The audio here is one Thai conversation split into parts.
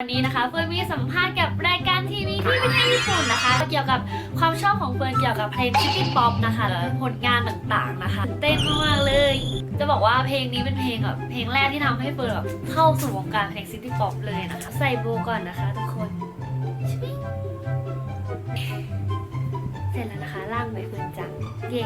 วันนี้นะคะเฟิร์นมีสัมภาษณ์กับรายการทีวีที่ประเทศญี่ปุ่นนะคะ เกี่ยวกับความชอบของเฟิร์นเกี่ยวกับเพลงซิตี้ป๊อปนะคะและผลงานต่างๆนะคะเต้นมากเลย จะบอกว่าเพลงนี้เป็นเพลงแบบเพลงแรกที่ทำให้เฟิร์นแบบเข้าสู่วงการเพลงซิตี้ป๊อปเลยนะคะ ใส่โบก่อนนะคะทุกคนเสร็จแล้วนะคะล่างใบเฟิร์นจังเย่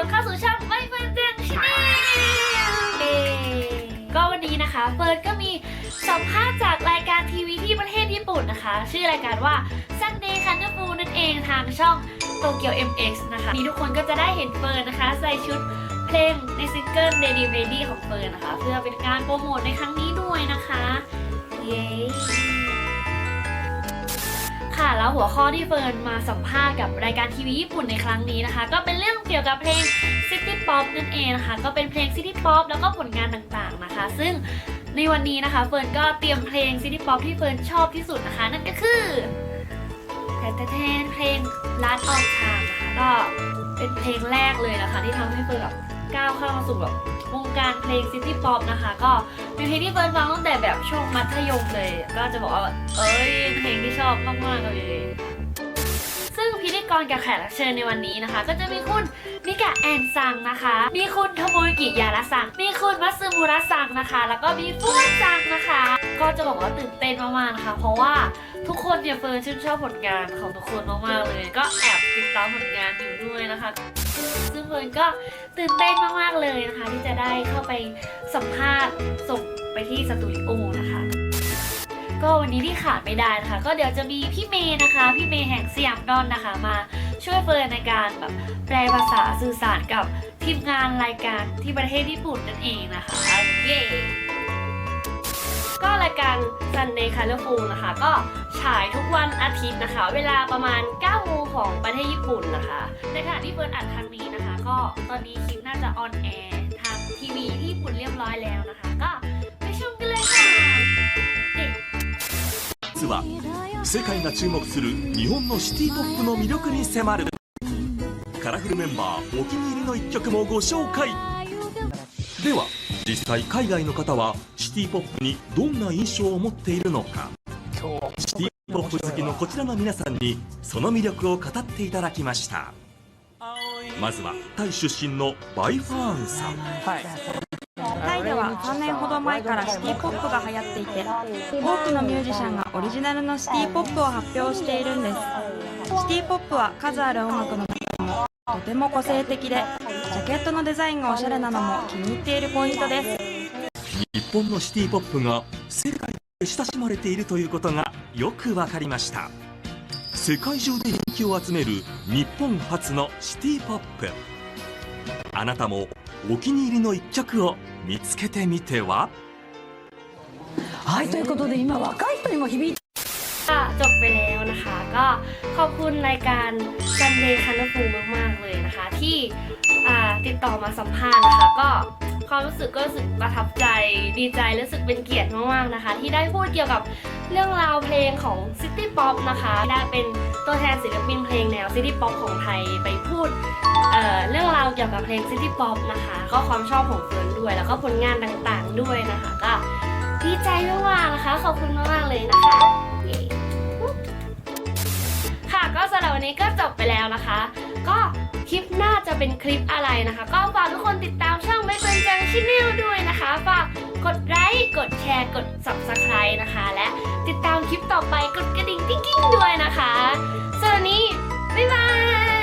คนเข้าสู่ช่องไม่เฟิร์นเจนชาแนลก็วันนี้นะคะเฟิร์นก็มีสัมภาษณ์จากรายการทีวีที่ประเทศญี่ปุ่นนะคะ ชื่อรายการว่า Sunday c o n d e r f u l นั่นเองทางช่องโตเกียว MX นะคะนี้ทุกคนก็จะได้เห็นเฟิร์นนะคะ ใส่ชุดเพลงในซิงเกิล Daddy Baby ของเฟิร์นนะคะ เพื่อเป็นการโปรโมทในครั้งนี้ด้วยนะคะ เย้ หัวข้อที่เฟิร์นมาสัมภาษณ์กับรายการทีวีญี่ปุ่นในครั้งนี้นะคะ ก็เป็นเรื่องเกี่ยวกับเพลง City Pop นั่นเองนะคะ ก็เป็นเพลง City Pop แล้วก็ผลงานต่างๆนะคะ ซึ่งในวันนี้นะคะเฟิร์นก็เตรียมเพลง City Pop ที่เฟิร์นชอบที่สุดนะคะ นั่นก็คือแต่แต่แทนเพลง Last of Time นะคะก็เป็นเพลงแรกเลยนะคะ ที่ทำให้เฟิร์นแบบก้าวเข้ามาสู่แบบ วงการเพลง City Pop นะคะ ก็เป็นเพลงที่เฟิร์นฟังตั้งแต่แบบช่วงมัธยมเลย ก็จะบอกว่าเอ้ยเพลงที่ชอบมากๆเลยซึ่งพิธีกรกับแขกรับเชิญในวันนี้นะคะ ก็จะมีคุณมิกะแอนซังนะคะ มีคุณโทโมยกิยาระซัง มีคุณมัตสึมุระซังนะคะ แล้วก็มีฟูซังนะคะ ก็จะบอกว่าตื่นเต้นมากๆนะคะ เพราะว่าทุกคนเนี่ยเฟิร์นชื่นชอบผลงานของทุกคนมากๆเลย ก็แอบติดตามผลงานอยู่ด้วยนะคะ ซึ่งเฟิร์นก็ตื่นเต้นมาก ๆ เลยนะคะ ที่จะได้เข้าไปสัมภาษณ์ส่งไปที่สตูดิโอนะคะ ก็วันนี้ที่ขาดไม่ได้นะคะ ก็เดี๋ยวจะมีพี่เมย์นะคะ พี่เมย์แห่งสยามดอนนะคะ มาช่วยเฟิร์นในการแบบแปลภาษาสื่อสารกับทีมงานรายการที่ประเทศญี่ปุ่นนั่นเองนะคะเย้ก็รายการ Sunday Colorful นะคะ ก็ ฉายทุกวันอาทิตย์นะคะ เวลาประมาณ9โมงของประเทศญี่ปุ่นนะคะในขณะที่เฟิร์นอัดครั้งนี้นะคะ ก็ตอนนี้คลิปน่าจะออนแอร์ทางทีวีที่ญี่ปุ่นเรียบร้อยแล้วนะคะ ก็ไปชมกันเลยค่ะเด็ก 実は世界が注目する日本のシティポップの魅力に迫るカラフルメンバーお気に入りの一曲もご紹介では実際海外の方はシティポップにどんな印象を持っているのかシティ ポップ好きのこちらの皆さんにその魅力を語っていただきました。まずはタイ出身のバイファーンさん。タイでは3年ほど前からシティポップが流行っていて多くのミュージシャンがオリジナルのシティポップを発表しているんです。シティポップは数ある音楽の中でもとても個性的でジャケットのデザインがおしゃれなのも気に入っているポイントです。日本のシティポップが世界で親しまれているということがよくわかりました世界中で人気を集める日本初のシティポップあなたもお気に入りの一曲を見つけてみてははいということで今若い人にも響いて ค่ะจบไปแล้วนะคะ ก็ขอบคุณรายการ Sunday c o l o r f u l มาก ๆ เลยนะคะ ที่อ่าติดต่อมาสัมภาษณ์นะคะ ก็ความรู้สึกก็รู้สึกประทับใจดีใจรู้สึกเป็นเกียรติมาก ๆ นะคะ ที่ได้พูดเกี่ยวกับ เรื่องราวเพลงของ City Pop นะคะ ได้เป็นตัวแทนศิลปินเพลงแนว City Pop ของไทยไปพูดเเรื่องราวเกี่ยวกับเพลง City Pop นะคะ ก็ความชอบของเฟิร์นด้วย แล้วก็ผลงานต่างๆด้วยนะคะ ก็ดีใจมากๆนะคะ ขอบคุณมากๆเลยนะคะ ค่ะก็สำหรับวันนี้ก็จบไปแล้วนะคะ ก็คลิปหน้าจะเป็นคลิปอะไรนะคะ ก็ฝากทุกคนติดตามช่องไม่เป็นจังชินแนลด้วยนะคะฝาก กดไลค์ กดแชร์ กด subscribe นะคะ และติดตามคลิปต่อไปกดกระดิ่งติ๊งๆด้วยนะคะส่วันนี้ บ๊ายบาย